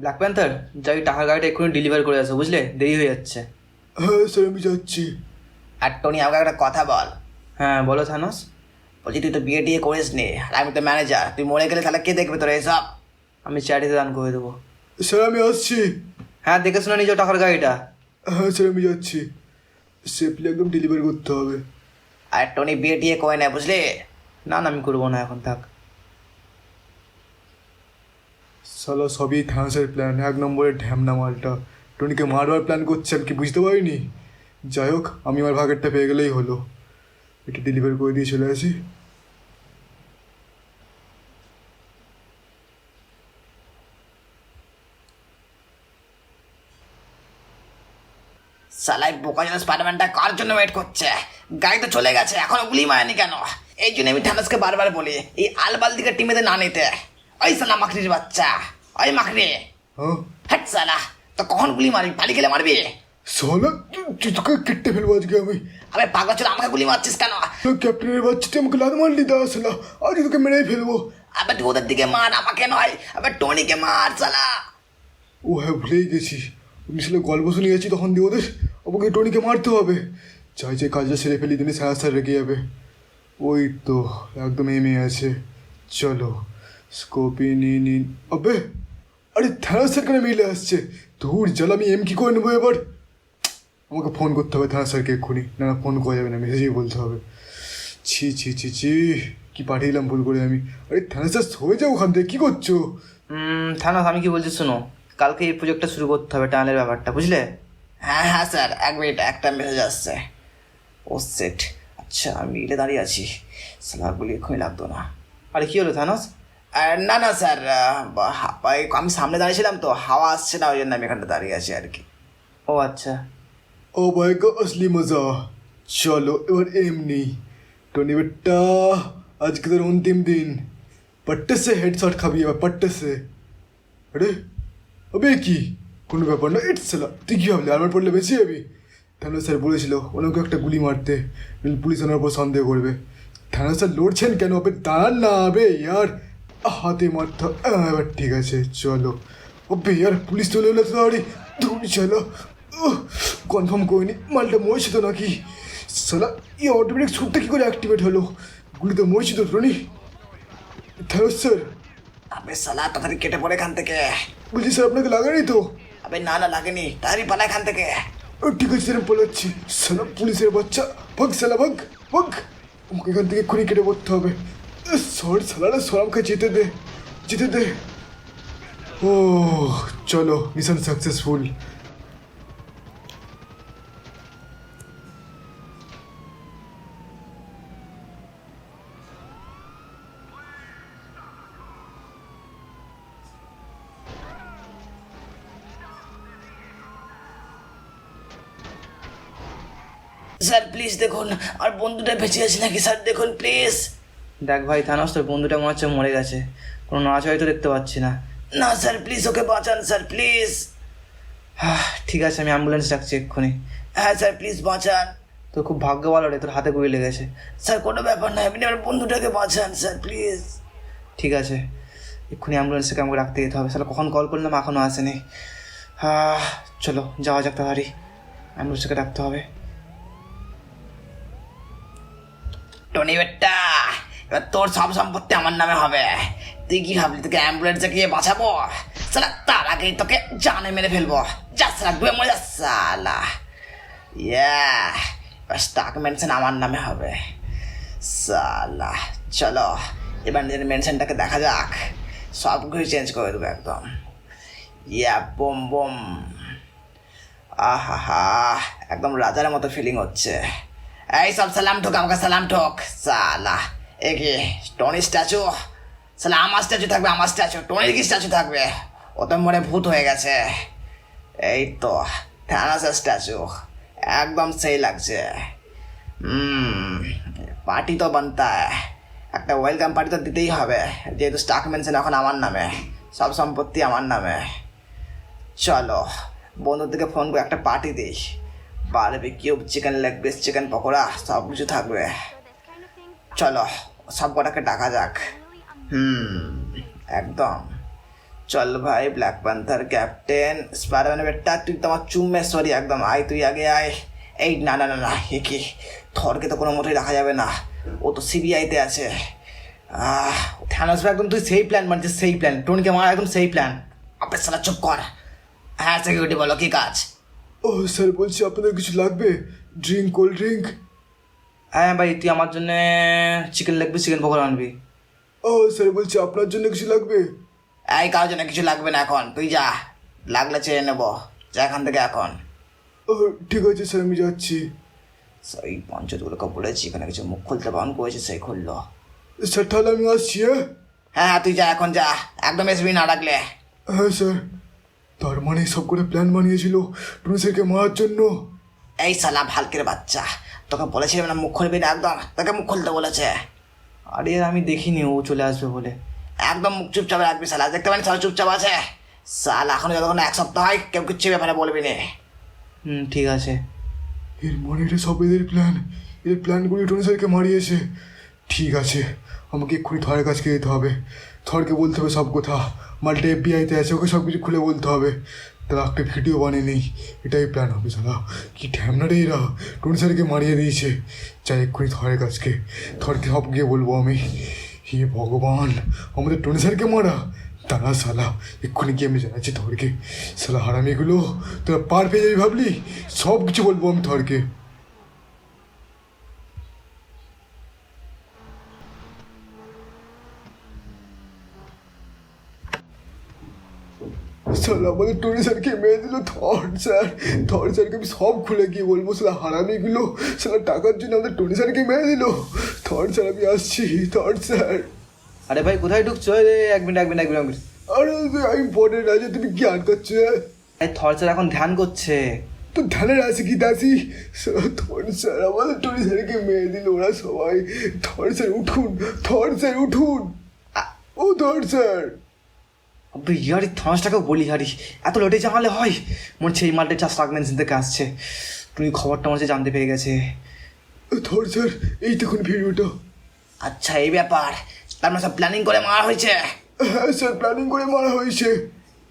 Black panther যাই টাকার গাড়িটা এক্ষুনি ডেলিভার করে আসো বুঝলে? দেরি হয়ে যাচ্ছে। হ্যাঁ স্যার আমি যাচ্ছি। আর টনি আমাকে একটা কথা বল। হ্যাঁ বলো থানোস। বলছি তুই তো বিয়ে টিয়ে করিস নে আর আমি তো ম্যানেজার তুই মরে গেলে তাহলে কে দেখবে তোর এইসব আমি চ্যারিতে দান করে দেবো। স্যার আমি আসছি। হ্যাঁ দেখে শুনে নিজ টাকার গাড়িটা। হ্যাঁ স্যার আমি যাচ্ছি। সেফলি একদম ডেলিভারি করতে হবে। আর টনি বিয়ে টিয়ে করে নেয় বুঝলে? না না আমি করব না এখন থাক। সালা সবই থানাসের প্ল্যান এক নম্বরের ঢ্যামনা মালটা। টনিকে মারবার প্ল্যান করছে, আমি কি বুঝতে পারিনি? যাই হোক, আমি আমার ভাগেরটা পেয়ে গেলেই হলো। এটা ডেলিভারি করে দিয়ে চলে আসি। সালাই বোকা যেন স্পাইডারম্যানটা কার জন্য ওয়েট করছে? গাড়ি তো চলে গেছে, এখনও গুলি মারেনি কেন? এই জন্য আমি থানাসকে বারবার বলি, এই আলবাল দিকে টিমেতে না নিতে। ওই সালা মাকড়ির বাচ্চা। ওই মাকড়ি হ্যাঁ সালা তো কখন গুলি মারবি? পালি গেলে মারবি? সালা তুই তোকে কেটে ফেলব আজকে আমি। আবে পাগলা ছিল আমাকে গুলি মারছিস কেন? ক্যাপ্টেনের বাচ্চাটি আমাকে লাদ মারলি দা সালা আজকে তোকে মেরেই ফেলব। আবে তুই ওদের দিকে মার আমাকে নয় আবে টনিকে মার সালা। ও হ্যাঁ ভুলেই গেছি। আমি গল্প শুনে গেছি তখন দিয়ে ওদের আমাকে টনিকে মারতে হবে। চাই যে কাজটা সেরে ফেলি দিনে স্যার স্যার রেগে যাবে। ওই তো একদম এমে আছে। চলো স্কোপি নি নি আবে আরে থানা স্যার কেন মিলে আসছে। ধুর চল আমি এম কি করে নেব এবার? আমাকে ফোন করতে হবে থানা স্যারকে এক্ষুনি না না ফোন করা যাবে না মেসেজেই বলতে হবে। ছি ছি ছি ছি কি পাঠিয়ে দিলাম ভুল করে আমি। আরে থানা স্যার হয়ে যাও ওখান থেকে কী করছ? থানোস আমি কি বলছি শোনো কালকে এই প্রজেক্টটা শুরু করতে হবে টানেলের ব্যাপারটা বুঝলে? হ্যাঁ হ্যাঁ স্যার এক মিনিট একটা মেসেজ আসছে। ও সেট আচ্ছা আমি মিলে দাঁড়িয়ে আছি। সালাগুলি এক্ষুনি লাগতো না। আরে কি হলো থানোস? না না স্যার আমি সামনে দাঁড়িয়েছিলাম তো হাওয়া আসছে না ওই জন্য আমি এখানটা দাঁড়িয়ে আছি আর কি। ও আচ্ছা। ও বাইক আসলি মজা। চলো এবার এমনি। টনি বেটা আজকে তোর অন্তিম দিন। পট্টে হেডশট খাবি এবার পট্টে আরে হবে কি? কোনো ব্যাপার না ইটস তুই কী ভাবলি আর্মার পড়লে বেশি যাবি? থানা স্যার বলেছিল ওনাকে একটা গুলি মারতে পুলিশ ওনার উপর সন্দেহ করবে। থানা স্যার লড়ছেন কেন হবে দাঁড়ান না আবে ইয়ার। হাতে মারতে এবার ঠিক আছে চলো। ওবে ইয়ার পুলিশ চলে এলো তো আরে দৌড়ি চলো। কনফার্ম করিনি মালটা মরেছে তো নাকি? সালা এই অটোমেটিক সুটটা কী করে অ্যাক্টিভেট হলো? গুলি তো মরেছে তো টনি থ্যাংক স্যার আবে সালা তাড়াতাড়ি কেটে পড়ে এখান থেকে। বলছি স্যার আপনাকে লাগানি তো? আবে না না লাগেনি। তাড়াতাড়ি পালা এখান থেকে। ও, ঠিক আছে স্যার আমি পালাচ্ছি। সালা পুলিশের বাচ্চা। ভাগ সালা ভাগ ভাগ। আমাকে এখান থেকে এক্ষুনি কেটে পড়তে হবে। সর সালারা সরামকে যেতে দে যেতে দে ও চলো মিশন সাকসেসফুল স্যার প্লিজ দেখুন আর বন্ধুটা বেঁচে আছে নাকি স্যার দেখুন প্লিজ দেখ ভাই থানোস তোর বন্ধুটা মনে হচ্ছে মরে গেছে। কোনো নাচড়াই তো দেখতে পাচ্ছি না। না স্যার প্লিজ ওকে বাঁচান স্যার প্লিজ ঠিক আছে আমি অ্যাম্বুলেন্স ডাকছি এক্ষুনি। হ্যাঁ স্যার প্লিজ বাঁচান। তোর খুব ভাগ্য ভালো রে তোর হাতে গুলি লেগেছে। স্যার কোনো ব্যাপার না আপনি আমার বন্ধুটাকে বাঁচান স্যার প্লিজ ঠিক আছে এক্ষুনি অ্যাম্বুলেন্সকে আমাকে রাখতে যেতে হবে। স্যার কখন কল করলাম এখনও আসেনি। হ্যাঁ চলো যাওয়া যাক তাড়াতাড়ি। অ্যাম্বুলেন্সকে ডাকতে হবে। টনি বেট্টা! এবার তোর সব সম্পত্তি আমার নামে হবে। তুই কি ভাবলি তোকে অ্যাম্বুলেন্সে গিয়ে বাঁচাবো? সালা তার আগেই তোকে জানে মেরে ফেলব। যাস রাখবে মরে যাস সালা ইয়া এবার স্টক মেনশন আমার নামে হবে। সালা চলো, এবার নিজের মেনশনটাকে দেখা যাক। সব কিছু চেঞ্জ করে দেবো একদম। ইয়া বোম বোম আহা একদম রাজার মতো ফিলিং হচ্ছে। এই সব সালাম ঠোক, আমাকে সালাম ঠোক সালা কি টনি স্ট্যাচু সালা আমার স্ট্যাচু থাকবে, আমার স্ট্যাচু টনির কি স্ট্যাচু থাকবে? ও তো মনে ভূত হয়ে গেছে। এই তো থানাসের স্ট্যাচু একদম সেই লাগছে। পার্টি তো বানতা একটা ওয়েলকাম পার্টি তো দিতেই হবে। যেহেতু স্টাক মেনশন এখন আমার নামে। সব সম্পত্তি আমার নামে। চলো, বন্ধুদেরকে ফোন করে একটা পার্টি দিই। Barbecue chicken leg piece chicken pakora সব কিছু থাকবে। চলো। সব কটাকে ডাকা যাক। হুম, একদম। চল ভাই ব্ল্যাক প্যান্থার ক্যাপ্টেন স্পাইডারম্যানের বেটটা তুই তো আমার চুম্মে সরি একদম। আয়, তুই আগে আয়। এই, না না না না, এ কি? থরকে তো কোনো মতেই রাখা যাবে না। ও তো সিবিআইতে আছে। থ্যানোস একদম তুই সেই প্ল্যান মানছিস, সেই প্ল্যান টোনিকে মারা, একদম সেই প্ল্যান আপনার সালা চুপ কর। হ্যাঁ সিকিউরিটি বলো, কি কাজ? ও স্যার বলছি আপনাদের কিছু লাগবে? ড্রিঙ্ক কোল্ড ড্রিঙ্ক হ্যাঁ ভাই তুই আমার জন্য chicken leg piece chicken pakora আনবি। ও স্যার বলছি আপনার জন্য কিছু লাগবে? এই কারোর জন্য কিছু লাগবে না এখন। তুই যা লাগলে চেয়ে নেব। যা এখান থেকে এখন। ও ঠিক আছে স্যার আমি যাচ্ছি। সেই পঞ্চায়েতগুলোকে বলেছি এখানে কিছু মুখ খুলতে বারণ করেছে সেই খুললো। স্যার তাহলে আমি আসছি হ্যাঁ? হ্যাঁ হ্যাঁ তুই যা এখন যা। একদম এসবি না ডাকলে। হ্যাঁ স্যার তার মানে সব করে প্ল্যান বানিয়েছিল টুনি স্যারকে মারার জন্য? এই সালা ভালকের বাচ্চা। তোকে বলেছিলাম না মুখ খুলবি না একদম। তোকে মুখ খুলতে বলেছে। আরে আমি দেখিনি ও চলে আসবে বলে। একদম মুখ চুপচাপ রাখবি সালা দেখতে পানি সালা চুপচাপ আছে? সালা এখন যতক্ষণ এক সপ্তাহ হয় কেউ কিচ্ছু ব্যাপারে বলবি না। হুম ঠিক আছে। এর মানে এটা সব এদের প্ল্যান এদের প্ল্যানগুলি টনি স্যারকে মারিয়েছে। ঠিক আছে আমাকে এক্ষুনি থরের কাছকে যেতে হবে। থরকে বলতে হবে সব কথা। মালটা এফবিআইতে আছে ওকে সব কিছু খুলে বলতে হবে। তারা একটা ভিডিও বানিয়ে নেই, এটাই প্ল্যান হবে সালা কি ঠ্যামনারে এরা। টুনি স্যারকে মারিয়ে দিয়েছে। চাই এক্ষুনি থরের কাছকে থরকে সব গিয়ে বলব আমি। হে ভগবান, আমাদের টুনি স্যারকে মারা? তারা সালা এক্ষুনি গিয়ে আমি জানাচ্ছি থরকে সালা হারামিগুলো, তোরা পার পেয়ে যাবি ভাবলি? সব কিছু বলব আমি থরকে সালা আমাদের টনি স্যারকে মেরে দিল। থর স্যার থর স্যারকে আমি সব খুলে গিয়ে বলব সালা হারামিগুলো সালা টাকার জন্য আমাদের টনি স্যারকে মেরে দিল। থর স্যার আমি আসছি থর স্যার। আরে ভাই কোথায় ঢুকছো? রে এক মিনিট এক মিনিট এক মিনিট আরে আমি পরে রাজা তুমি জ্ঞান করছ? এই থরচার এখন ধ্যান করছে। তো ধ্যানের আছে কি দাসি? থর স্যার আমাদের টনি স্যারকে মেরে দিল ওরা সবাই। থর স্যার উঠুন থর স্যার উঠুন। ও থর স্যার। আবে ইয়ার এই থমাসটাকে বলি হারি এত লেটে জানালে হয়? মনে হচ্ছে এই মালটা চাষ রাখবেন থেকে আসছে। তুমি খবরটা মনে হচ্ছে জানতে পেরে গেছে। থর স্যার এই দেখুন ভিডিওটা। আচ্ছা এই ব্যাপার। তার মানে সব প্ল্যানিং করে মারা হয়েছে? হ্যাঁ স্যার প্ল্যানিং করে মারা হয়েছে।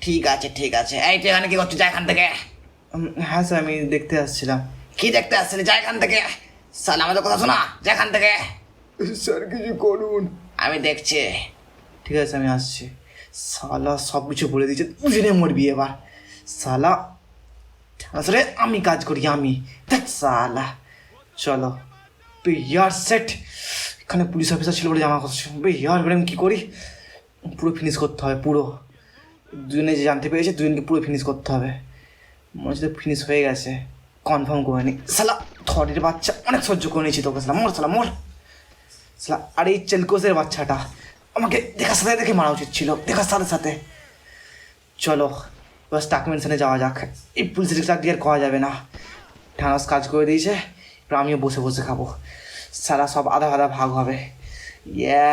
ঠিক আছে ঠিক আছে। এই তুই এখানে কি করছিস? যা এখান থেকে। হ্যাঁ স্যার আমি দেখতে আসছিলাম। কি দেখতে আসছিলি? যা এখান থেকে। সালা আমাদের কথা শোনা। যা এখান থেকে। স্যার কিছু করুন। আমি দেখছি। ঠিক আছে আমি আসছি। সালা সব কিছু বলে দিয়েছে, বুঝে মরবি এবার। সালা, আসলে আমি কাজ করি, আমি। সালা, চলো। ইয়ার সেট এখানে পুলিশ অফিসার ছিল বলে জামা করছে ইয়ার এবার আমি কী করি? পুরো ফিনিশ করতে হবে, পুরো। দুজনে যে জানতে পেরেছে, দুজনকে পুরো ফিনিশ করতে হবে। মনে হচ্ছে ফিনিশ হয়ে গেছে। কনফার্ম করে নি। সালা, থরের বাচ্চা, অনেক সহ্য করে নিয়েছি তোকে, সালা। মোর সালা মোর। সালা, আর এই চেলকোসের বাচ্চাটা। আমাকে দেখার সাথে দেখে মারা উচিত ছিল, দেখার সাথে সাথে। চলো, এবার স্টাক মেনশনে যাওয়া যাক। এই পুলিশ রিক্সা দিয়ে আর করা যাবে না। ঠানাস কাজ করে দিয়েছে, এবার আমিও বসে বসে খাব। সারা সব আধা আধা ভাগ হবে। ইয়া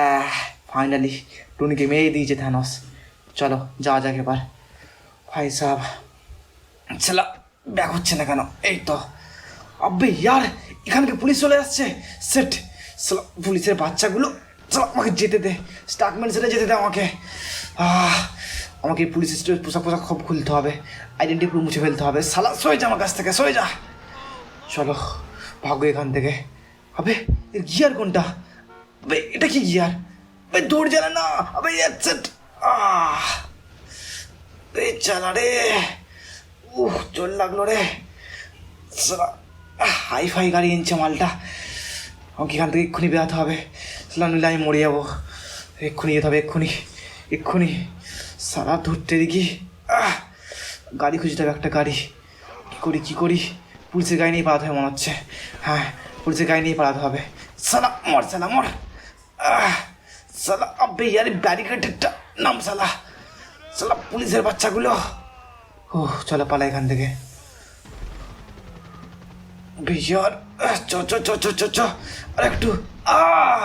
ফাইনালি টুনিকে মেরে দিয়েছে থ্যানস চলো, যাওয়া যাক এবার। ভাই সাহ ছেলা ব্যাগ হচ্ছে না কেন? এই তো। আব্বে, ইয়ার এখানকে পুলিশ চলে আসছে। সেট পুলিশের বাচ্চাগুলো সালা আমাকে যেতে দে। স্টাকমেন্ট সেটে যেতে দে আমাকে। আমাকে এই পুলিশের পোশাক পোশাক সব খুলতে হবে। আইডেন্টি প্রুফ মুছে ফেলতে হবে। সালা সরে যা আমার কাছ থেকে সরে যা। চলো, ভাগো এখান থেকে। আবে, এর গিয়ার কোনটা? আবে, এটা কি গিয়ার আবে, দৌড় জানে না। আবে আহ এই চালা রে। উহ, জোর লাগল রে। হাই ফাই গাড়ি এনেছে মালটা। আমাকে এখান থেকে এক্ষুনি বেরোতে হবে। নিলে আমি মরে যাব। এক্ষুনি যেতে হবে, এক্ষুনি এক্ষুনি। সারা ধরতে দেখি গাড়ি খুঁজতে হবে একটা গাড়ি। কী করি কী করি? পুলিশের গাড়ি নিয়ে পালাতে হবে মনে হচ্ছে। হ্যাঁ পুলিশের গাড়ি নিয়ে পালাতে হবে। সালা, মর সালা মর। সালা আবে ইয়ার ব্যারিকেডেরটা নাম সালা। সালা, পুলিশের বাচ্চাগুলো। ও চলো পালা এখান থেকে। বিয়ার চ চ চ চ চ চ। আর একটু, আহ!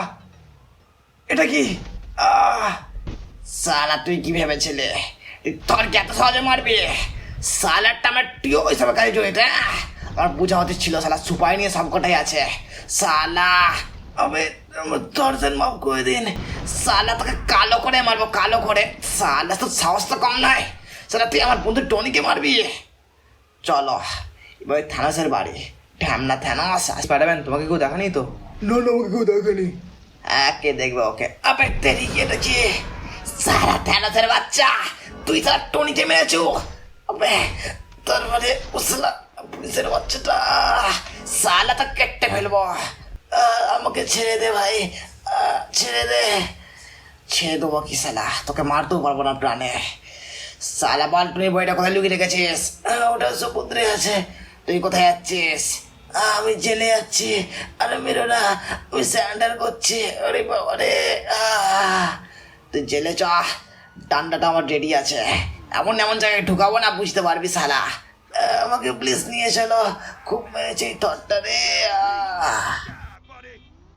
এটা কি? আহ! সালা, তুই কি ভেবেছিলে? তোর কি এত সহজে মারবি? সালার টামাটিও ওই সব কাজে হ্যাঁ? আমার বোঝা হতে ছিল সালা সুপাই নিয়ে সব কটাই আছে। সালা আবে আমার দর্শন মাফ করে দিন। সালা, তোকে কালো করে মারবো, কালো করে। সালা, তোর সাহস তো কম নয়। সালা, তুই আমার বন্ধু টনিকে মারবি। চলো, এবার থানাসের বাড়ি। ঢ্যামনা থানাস স্পাইডারম্যান তোমাকে কেউ দেখানি তো? না না আমাকে কেউ দেখেনি হ্যাঁ কে দেখবে ওকে। আবে তেরি এটা কি? সারা থানাসের বাচ্চা তুই তার টনিকে মেরেছো। আবে তারপরে উসলা পুলিশের বাচ্চাটা। সালা তো কেটে ফেলব। আমাকে ছেড়ে দে ভাই। ছেড়ে দে। ছেড়ে দেবো কি সালা? তোকে মারতেও পারব না প্রাণে। সালা বাল্টুনির বইটা কোথায় লুকিয়ে রেখেছিস? ওটা সমুদ্রে আছে। তুই কোথায় যাচ্ছিস? আমি জেলে যাচ্ছি। আরে মেরো না, আমি স্যান্ডার করছি। ওরে বাবা রে তুই জেলে চ, ডান্ডাটা আমার রেডি আছে। এমন এমন জায়গায় ঢুকাবো না, বুঝতে পারবি সালা আমাকে প্লিজ নিয়ে চলো। খুব মেরেছে এই তরটা রে